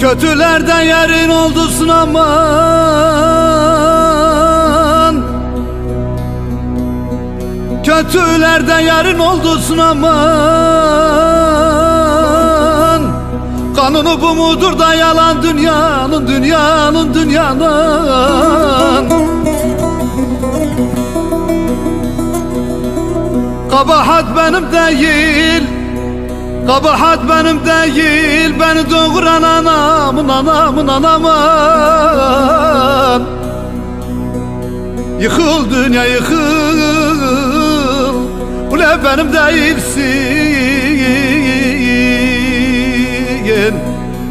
Kötülerden yerin oldusun aman Kötülerden yerin oldusun aman Kanunu bu mudur da yalan dünyanın dünyanın dünyanın Kabahat benim değil. Kabahat benim değil. Beni doğuran anamın anamın anamın. Yıkıl dünya yıkıl. Ule benim değilsin.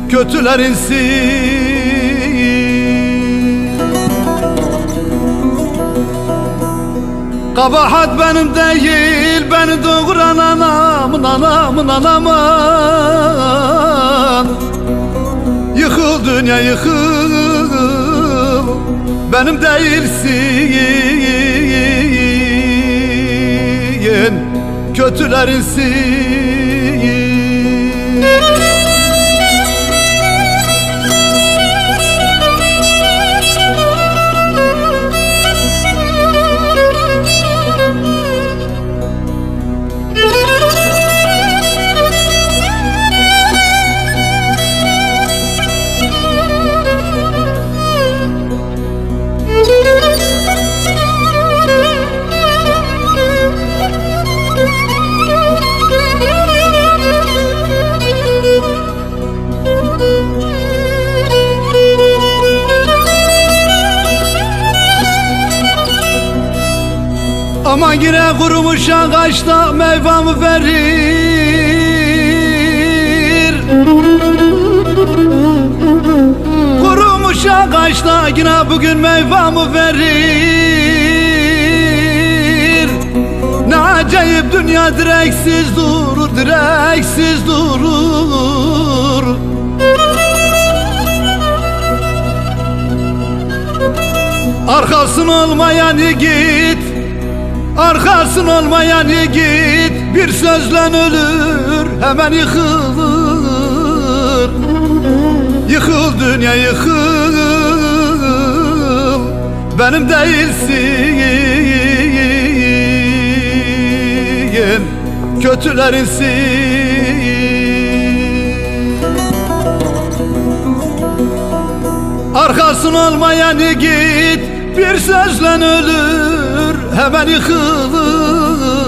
Kötülerinsin Kabahat benim değil Beni doğuran anamın anamın anamın. Yıkıl dünya yıkıl. Benim değilsin. Kötülerinsin Ama yine kurumuş ağaçta meyvamı verir. Kurumuş ağaçta yine bugün meyvamı verir. Ne acayip dünya direksiz durur, direksiz durur. Arkasın olmayan yiğit Arkasın olmayan yiğit Bir sözle ölür Hemen yıkılır. Yıkıl dünya yıkıl. Benim değilsin. Kötülerinsin Arkasın olmayan yiğit bir sözle ölür hemen yıkılır.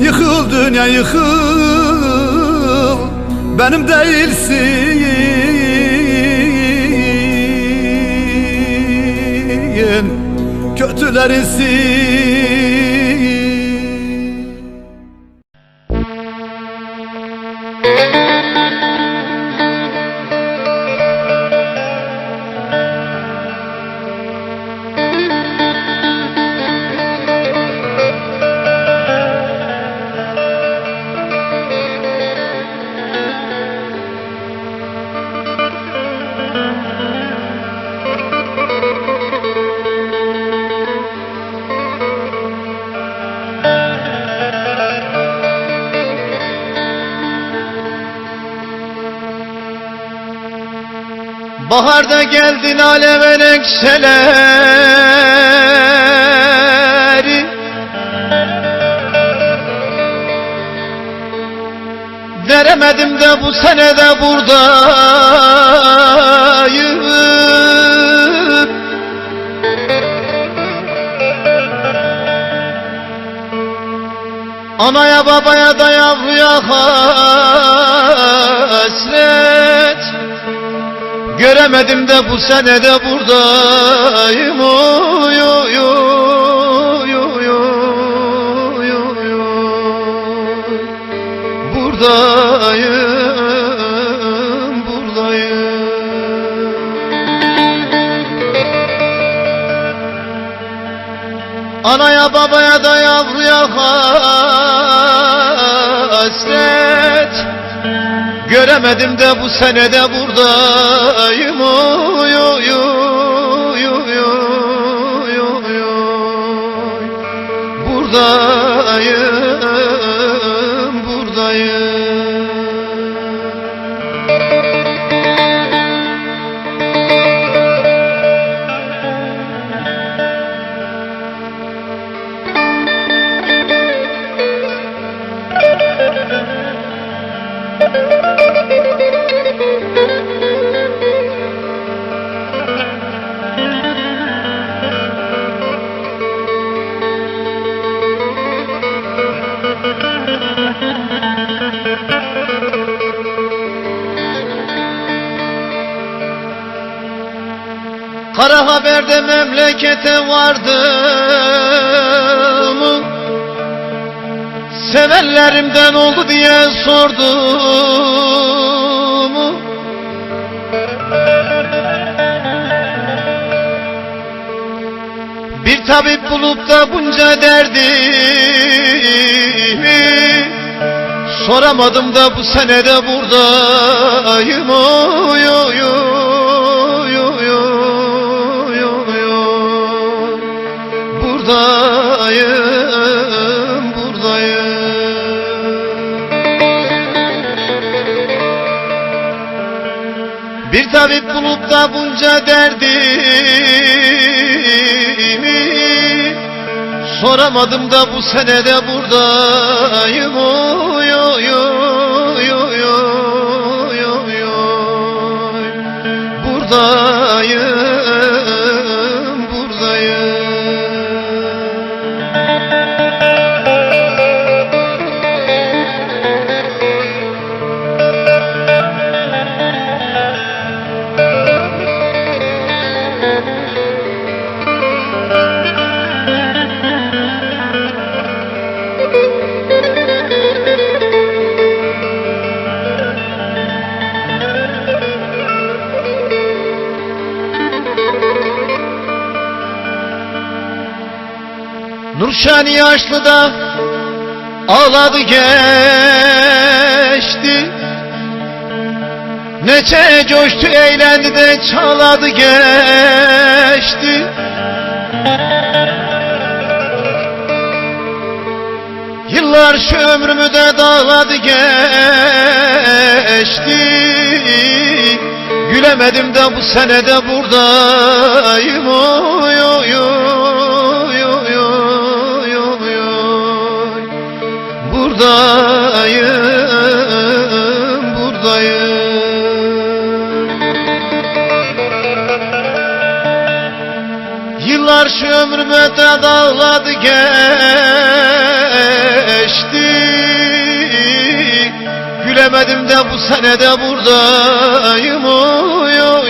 Yıkıl dünya yıkıl. Benim değilsin. Kötülerinsin Baharda geldin alev elekseleri Veremedim de bu sene de buradayım. Anaya babaya da yavruya Göremedim de bu sene de buradayım. Oy oy oy oy oy oy oy Buradayım buradayım. Anaya babaya da yavruya kal Göremedim de bu senede buradayım. Oy oy oy oy oy oy. Buradayım Kara haberde memlekete vardım. Sevenlerimden oldu diye sordum. Bir tabip bulup da bunca derdimi Soramadım da bu senede buradayım. Oy oy oy Buradayım buradayım. Bir tabip bulup da bunca derdimi Soramadım da bu senede buradayım. Oy oy oy oy oy oy. Buradayım Nurşani yaşlı da ağladı geçti. Neçe coştu eğlendi de çaladı geçti. Yıllar şu ömrümü de dağladı geçti. Gülemedim de bu senede buradayım. Oy oy oy Buradayım buradayım. Yıllar şu ömrüme de dağladı geçti. Gülemedim de bu senede buradayım oy oy oy